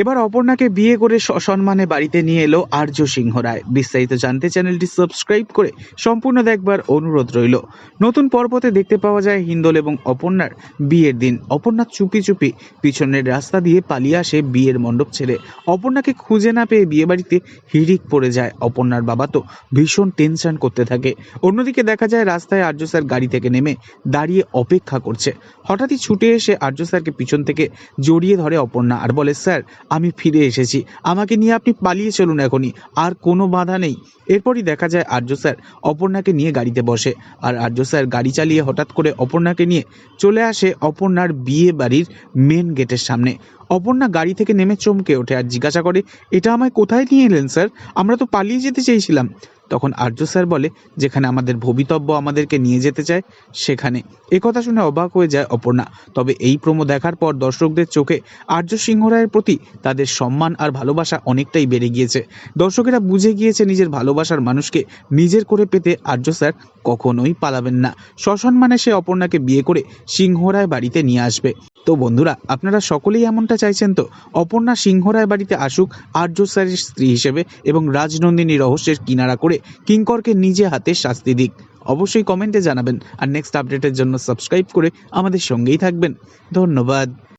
এবার অপর্ণাকে বিয়ে করে সসম্মানে বাড়িতে নিয়ে এলো আর্য সিংহ রায়। বিস্তারিত জানতে চ্যানেলটি সাবস্ক্রাইব করে সম্পূর্ণ দেখবার অনুরোধ রইল। নতুন পর্বতে দেখতে পাওয়া যায় হিন্দোল এবং অপর্ণার বিয়ের দিন। অপর্ণা চুপি চুপি পিছনের রাস্তা দিয়ে পালিয়ে আসে বিয়ের মণ্ডপ ছেড়ে। অপর্ণাকে খুঁজে না পেয়ে বিয়ে বাড়িতে হিড়িক পড়ে যায়। অপর্ণার বাবা তো ভীষণ টেনশন করতে থাকে। অন্যদিকে দেখা যায় রাস্তায় আর্য স্যার গাড়ি থেকে নেমে দাঁড়িয়ে অপেক্ষা করছে। হঠাৎই ছুটে এসে আর্য স্যারকে পিছন থেকে জড়িয়ে ধরে অপর্ণা আর বলে, স্যার আমি ফিরে এসেছি। আমাকে নিয়ে আপনি পালিয়ে চলুন এখনই, আর কোনো বাধা নেই। এরপরই দেখা যায় আর্য স্যার অপর্ণাকে নিয়ে গাড়িতে বসে, আর আর্য স্যার গাড়ি চালিয়ে হঠাৎ করে অপর্ণাকে নিয়ে চলে আসে অপর্ণার বিয়ে বাড়ির মেন গেটের সামনে। অপর্ণা গাড়ি থেকে নেমে চমকে ওঠে আর জিজ্ঞাসা করে, এটা আমায় কোথায় নিয়ে এলেন স্যার? আমরা তো পালিয়ে যেতে চেয়েছিলাম। তখন আর্য স্যার বলে, যেখানে আমাদের ভবিতব্য আমাদেরকে নিয়ে যেতে চায়, সেখানে। কথা শুনে অবাক হয়ে যায় অপর্ণা। তবে এই প্রমো দেখার পর দর্শকদের চোখে আর্য সিংহ রায়ের প্রতি তাদের সম্মান আর ভালোবাসা অনেকটাই বেড়ে গিয়েছে। দর্শকেরা বুঝে গিয়েছে নিজের ভালোবাসার মানুষকে নিজের করে পেতে আর্য স্যার কখনোই পালাবেন না। সসম্মানে সে অপর্ণাকে বিয়ে করে সিংহরায় বাড়িতে নিয়ে আসবে। তো বন্ধুরা, আপনারা সকলেই এমনটা চাইছেন তো? অপর্ণা সিংহরায় বাড়িতে আসুক আর্য স্যারের স্ত্রী হিসেবে এবং রাজনন্দিনী রহস্যের কিনারা করে কিঙ্করকে নিজে হাতে শাস্তি দিক। অবশ্যই কমেন্টে জানাবেন। আর নেক্সট আপডেটের জন্য সাবস্ক্রাইব করে আমাদের সঙ্গেই থাকবেন। ধন্যবাদ।